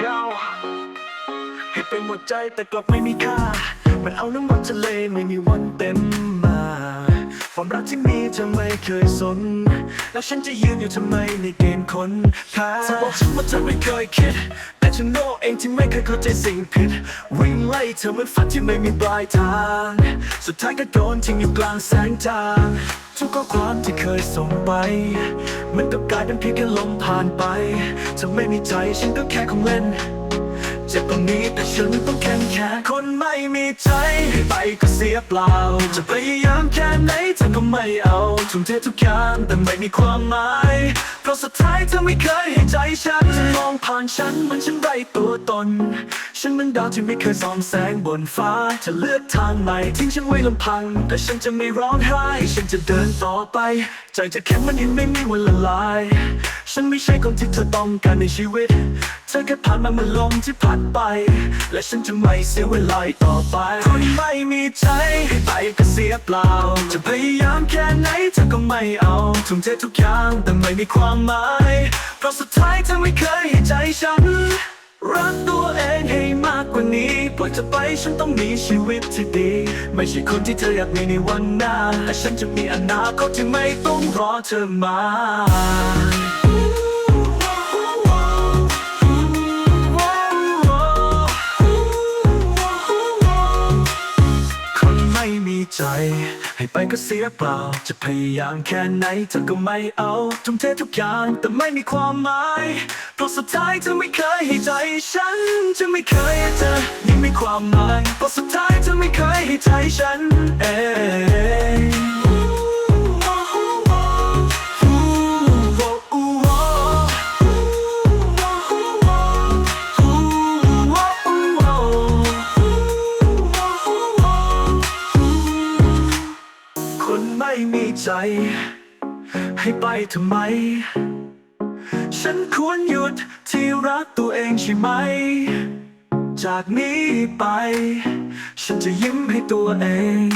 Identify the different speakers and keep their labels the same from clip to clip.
Speaker 1: ยาวให้เป็นหมดใจแต่กลับไม่มีค่า มันเอาน้ำมันทะเลไม่มีวันเต็มมาความรักที่มีเธอไม่เคยสน แล้วฉันจะยืนอยู่ทำไมในเกณฑ์คนแพ้เธอบอกฉันว่าเธอไม่เคยคิด แต่ฉันโง่เองที่ไม่เคยเข้าใจสิ่งผิด วิ่งไล่เธอเหมือนฝันที่ไม่มีปลายทาง สุดท้ายก็โดนทิ้งอยู่กลางแสงจาง ทุกข้อความที่เคยส่งไปมันก็กลายเป็นเพียงแค่ลมผ่านไปจะไม่มีใจฉันก็แค่ของเล่น เจ็บตรงนี้แต่ฉันต้องแข็งแข็งคนไม่มีใจให้ไปก็เสียเปล่า จะพยายามแค่ไหนเธอก็ไม่เอาทุ่มเททุกอย่างแต่ไม่มีความหมาย เพราะสุดท้ายเธอไม่เคยให้ใจฉันจะมองผ่านฉันเหมันฉันไร้ตัวตน ฉันเหมันดาวที่ไม่เคยส่องแสงบนฟ้า จะเลือกทางใหม่ทิ้งฉันไว้ลำพัง แต่ฉันจะไม่ร้องไห้ ฉันจะเดินต่อไป ใจจะแข็งมันเห็นไม่มีวันละลาย ฉันไม่ใช่คนที่เธอต้องการในชีวิต ธอแค่ผ่านมาเหมือนลมที่พัดไป และฉันจะไม่เสียเวลาต่อไป คนไม่มีใจให้ไปก็เสียเปล่า จะพยายามแค่ไหนเธอก็ไม่เอาทุ่มเททุกอย่างแต่ไม่มีความหมาย เพราะสุดท้ายเธอไม่เคยให้ใจฉัน รักตัวเองให้มากกว่านี้ปล่อยเธอไปฉันต้องมีชีวิตที่ดี ไม่ใช่คนที่เธออยากมีในวันหน้าแต่ฉันจะมีอนาคตที่ไม่ต้องรอเธอมา ให้ไปก็เสียเปล่า จะพยายามแค่ไหนเธอก็ไม่เอาทุ่มเททุกอย่างแต่ไม่มีความหมายเพราะสุดท้ายเธอไม่เคยให้ใจฉันจะไม่เคยเธอยิ่งมีความหมายเพราะสุดท้ายเธอไม่เคยให้ใจฉันเอง ให้ไปทำไม ฉันควรหยุดที่รักตัวเองใช่ไหม จากนี้ไป ฉันจะยิ้มให้ตัวเอง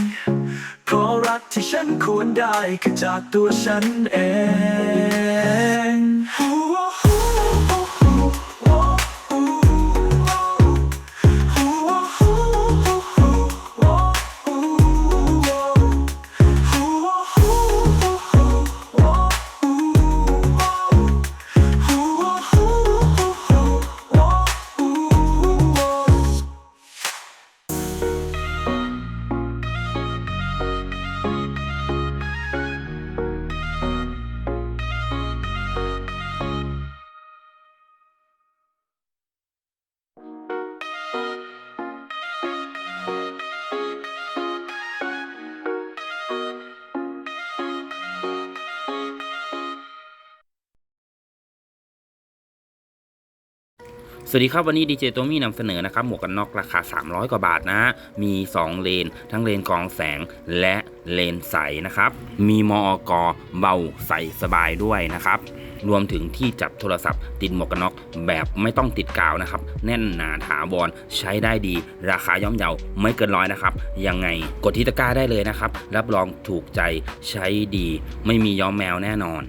Speaker 1: เพราะรักที่ฉันควรได้คือจากตัวฉันเอง
Speaker 2: สวัสดีครับวันนี้ดีเจตัวมี่นำเสนอนะครับหมวกกันน็อกราคา 300 กว่าบาทนะฮะมี 2 เลน ทั้งเลนกองแสงและเลนใสนะครับ มีมอกเบาใสสบายด้วยนะครับ รวมถึงที่จับโทรศัพท์ ติดหมวกกันน็อกแบบไม่ต้องติดกาวนะครับ แน่นหนาถาวรใช้ได้ดี ราคาย่อมเยาไม่เกินร้อยนะครับ ยังไงกดที่ตะกร้าได้เลยนะครับ รับรองถูกใจใช้ดี ไม่มีย้อมแมวแน่นอน